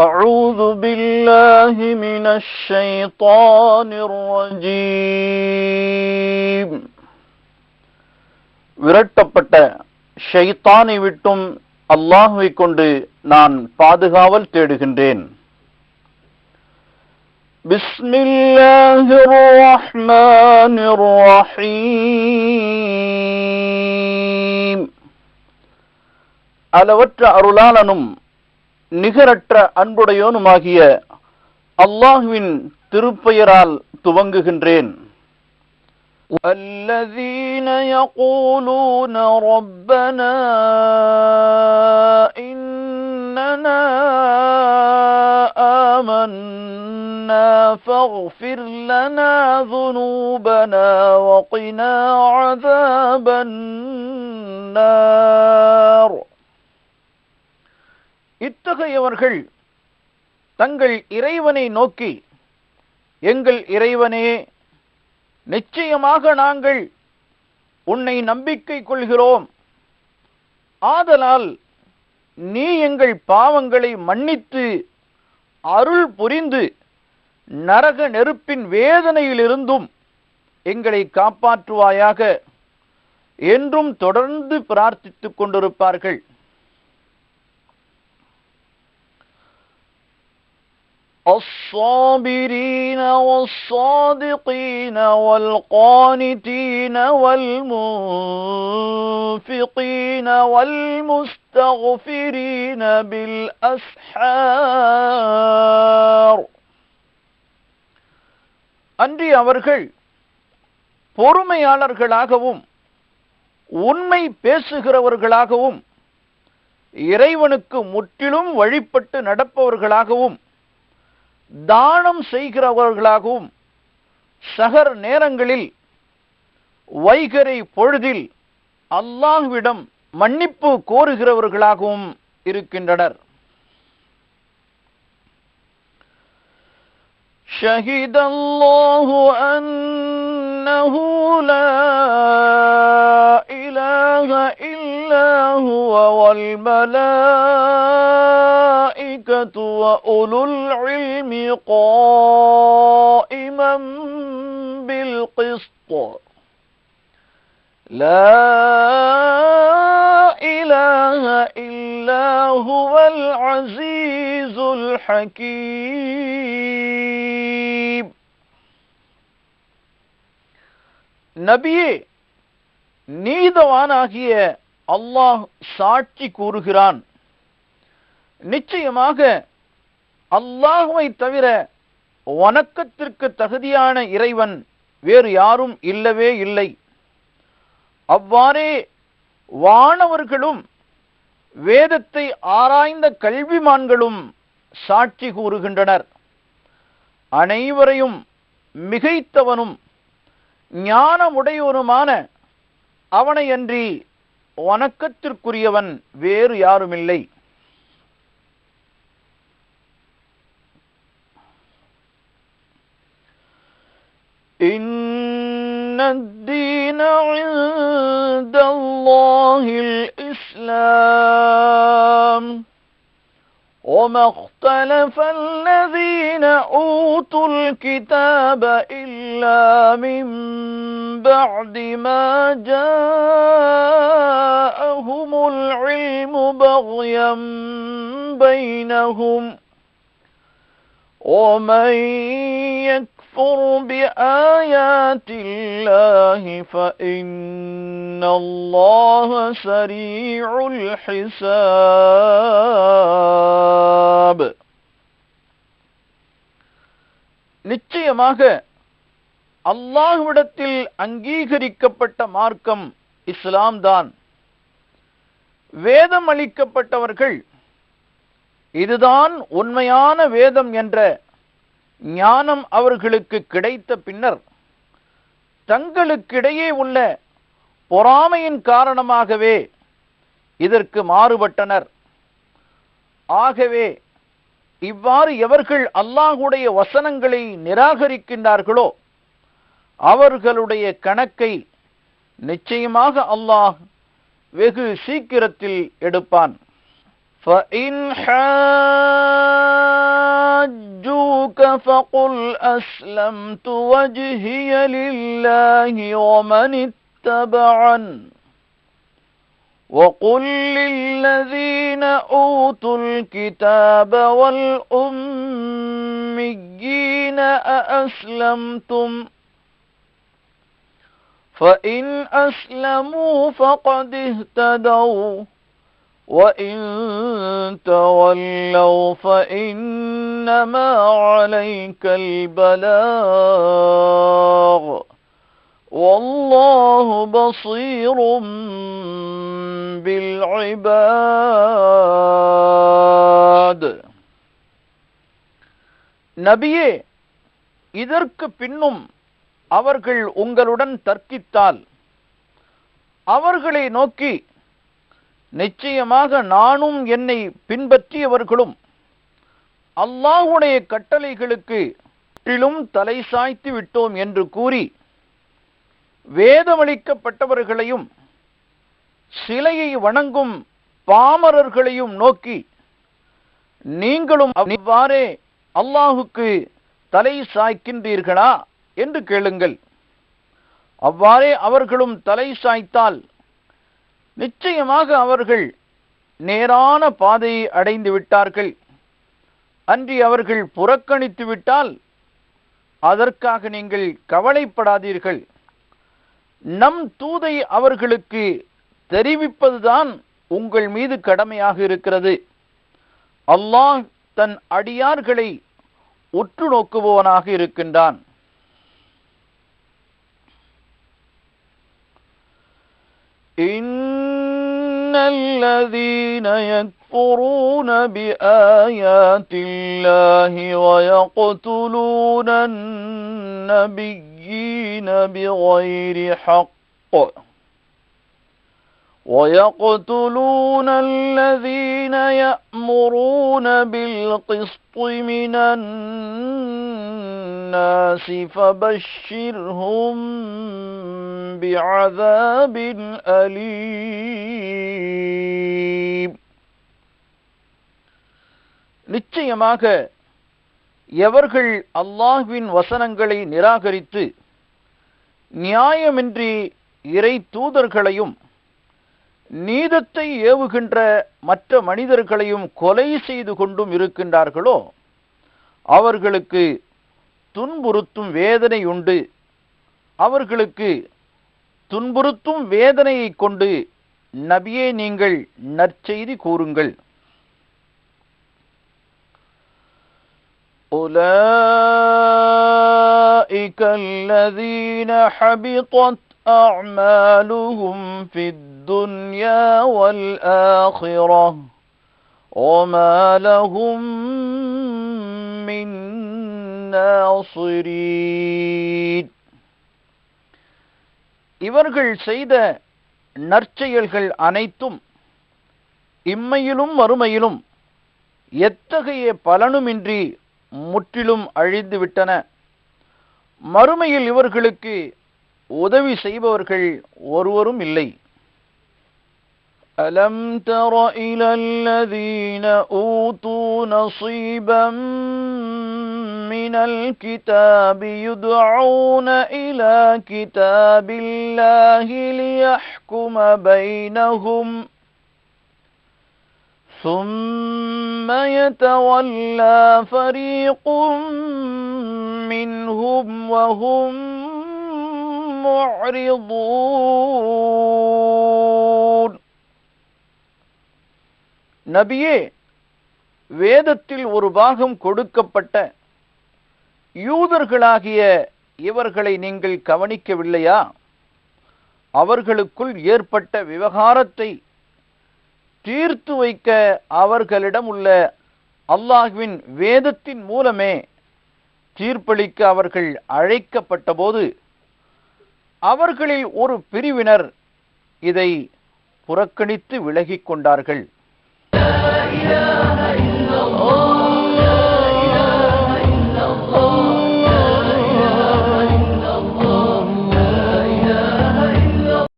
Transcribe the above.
أعوذ بالله من الشيطان الرجيم விரட்டப்பட்ட ஷைத்தானை விட்டும் அல்லாஹுவை கொண்டு நான் பாதுகாவல் தேடுகின்றேன் بسم الله الرحمن الرحيم அளவற்ற அருளாளனும் நிகரற்ற அன்புடையோனுமாகிய அல்லாஹுவின் திருப்பெயரால் துவங்குகின்றேன் الذين يقولون ربنا إننا آمنا فاغفر لنا ذنوبنا وقنا عذاب النار இத்தகையவர்கள் தங்கள் இறைவனை நோக்கி எங்கள் இறைவனே நிச்சயமாக நாங்கள் உன்னை நம்பிக்கை கொள்கிறோம். ஆதலால் நீ எங்கள் பாவங்களை மன்னித்து அருள் புரிந்து நரக நெருப்பின் வேதனையிலிருந்தும் எங்களை காப்பாற்றுவாயாக என்றும் தொடர்ந்து பிரார்த்தித்துக் கொண்டிருப்பார்கள். الصابرين والصادقين والقانتين والمنفقين والمستغفرين بالأسحار அன்றி அவர்கள் பொறுமையாளர்களாகவும் உண்மை பேசுகிறவர்களாகவும் இறைவனுக்கு முற்றிலும் வழிபட்டு நடப்பவர்களாகவும் தானம் செய்கிறவர்களாகவும் சகர் நேரங்களில் வைகரை பொழுதில் அல்லாஹ்விடம் மன்னிப்பு கோருகிறவர்களாகவும் இருக்கின்றனர் شهد الله أنه لا إله إلا هو والملائكة وأولو العلم قائما بالقسط لا إله إلا هو العزيز الحكيم நபியே நீதவானாகிய அல்லாஹ் சாட்சி கூறுகிறான் நிச்சயமாக அல்லாஹுவை தவிர வணக்கத்திற்கு தகுதியான இறைவன் வேறு யாரும் இல்லவே இல்லை. அவ்வாறே வானவர்களும் வேதத்தை ஆராய்ந்த கல்விமான்களும் சாட்சி கூறுகின்றனர். அனைவரையும் மிகைத்தவனும் ஞானமுடையவனுமான அவனையன்றி வணக்கத்திற்குரியவன் வேறு யாருமில்லை. إن الدين عند الله الإسلام وما اختلف الذين أوتوا الكتاب إلا من بعد ما جاءهم العلم بغيا بينهم ومن يكفر بآيات الله فإن الله سريع الحساب நிச்சயமாக அல்லாஹ்விடத்தில் அங்கீகரிக்கப்பட்ட மார்க்கம் இஸ்லாம் தான் வேதம் அளிக்கப்பட்டவர்கள் இதுதான் உண்மையான வேதம் என்ற ஞானம் அவர்களுக்கு கிடைத்த பின்னர் தங்களுக்கிடையே உள்ள பொறாமையின் காரணமாகவே இதற்கு மாறுபட்டனர். ஆகவே இவ்வாறு எவர்கள் அல்லாஹுடைய வசனங்களை நிராகரிக்கின்றார்களோ அவர்களுடைய கணக்கை நிச்சயமாக அல்லாஹ் வெகு சீக்கிரத்தில் எடுப்பான். فإن فقل أسلمت وجهي لله ومن اتبعن وقل للذين أوتوا الكتاب والأميين أأسلمتم فإن أسلموا فقد اهتدوا وإن تولوا فإنما عليك البلاغ والله بصير بالعباد நபியே இதற்கு பின்னும் அவர்கள் உங்களுடன் தர்க்கித்தால் அவர்களை நோக்கி நிச்சயமாக நானும் என்னை பின்பற்றியவர்களும் அல்லாஹுடைய கட்டளைகளுக்கு முற்றிலும் தலை சாய்த்து விட்டோம் என்று கூறி வேதமளிக்கப்பட்டவர்களையும் சிலையை வணங்கும் பாமரர்களையும் நோக்கி நீங்களும் இவ்வாறே அல்லாஹுக்கு தலை சாய்க்கின்றீர்களா என்று கேளுங்கள். அவ்வாறே அவர்களும் தலை சாய்த்தால் நிச்சயமாக அவர்கள் நேரான பாதையை அடைந்து விட்டார்கள். அன்றி அவர்கள் புறக்கணித்து விட்டால் அதற்காக நீங்கள் கவலைப்படாதீர்கள். நம் தூதை அவர்களுக்கு தெரிவிப்பதுதான் உங்கள் மீது கடமையாக இருக்கிறது. அல்லாஹ் தன் அடியார்களை உற்று நோக்குபவனாக இருக்கின்றான். إن الذين يكفرون بآيات الله ويقتلون النبيين بغير حق ويقتلون الذين يأمرون بالقسط من الناس فبشرهم بعذاب أليم நிச்சயமாக எவர்கள் அல்லாஹ்வின் வசனங்களை நிராகரித்து நியாயமின்றி இறை தூதர்களையும் நீதத்தை ஏவுகின்ற மற்ற மனிதர்களையும் கொலை செய்து கொண்டும் இருக்கின்றார்களோ அவர்களுக்கு துன்புறுத்தும் வேதனை உண்டு அவர்களுக்கு துன்புறுத்தும் வேதனையை கொண்டு நபியே நீங்கள் நற்செய்தி கூறுங்கள் أولئك الذين حبطت أعمالهم في الدنيا والآخرة وما لهم من ناصرين இவர்கள் செய்த நற்செயல்கள் அனைத்தும் இம்மையிலும் மறுமையிலும் எத்தகைய பலனுமின்றி முற்றிலும் அழிந்து விட்டன மறுமையில் இவர்களுக்கு உதவி செய்பவர்கள் ஒருவரும் இல்லை ألم تر إلى الذين أوتوا نصيبا من الكتاب يدعون إلى كتاب الله ليحكم بينهم ثم يتولى فريق منهم وهم முறிதூன் நபியே வேதத்தில் ஒரு பாகம் கொடுக்கப்பட்ட யூதர்களாகிய இவர்களை நீங்கள் கவனிக்கவில்லையா? அவர்களுக்குள் ஏற்பட்ட விவகாரத்தை தீர்த்து வைக்க அவர்களிடம் உள்ள அல்லாஹுவின் வேதத்தின் மூலமே தீர்ப்பளிக்க அவர்கள் அழைக்கப்பட்ட போது அவர்களில் ஒரு பிரிவினர் இதை புறக்கணித்து விலகிக் கொண்டார்கள்.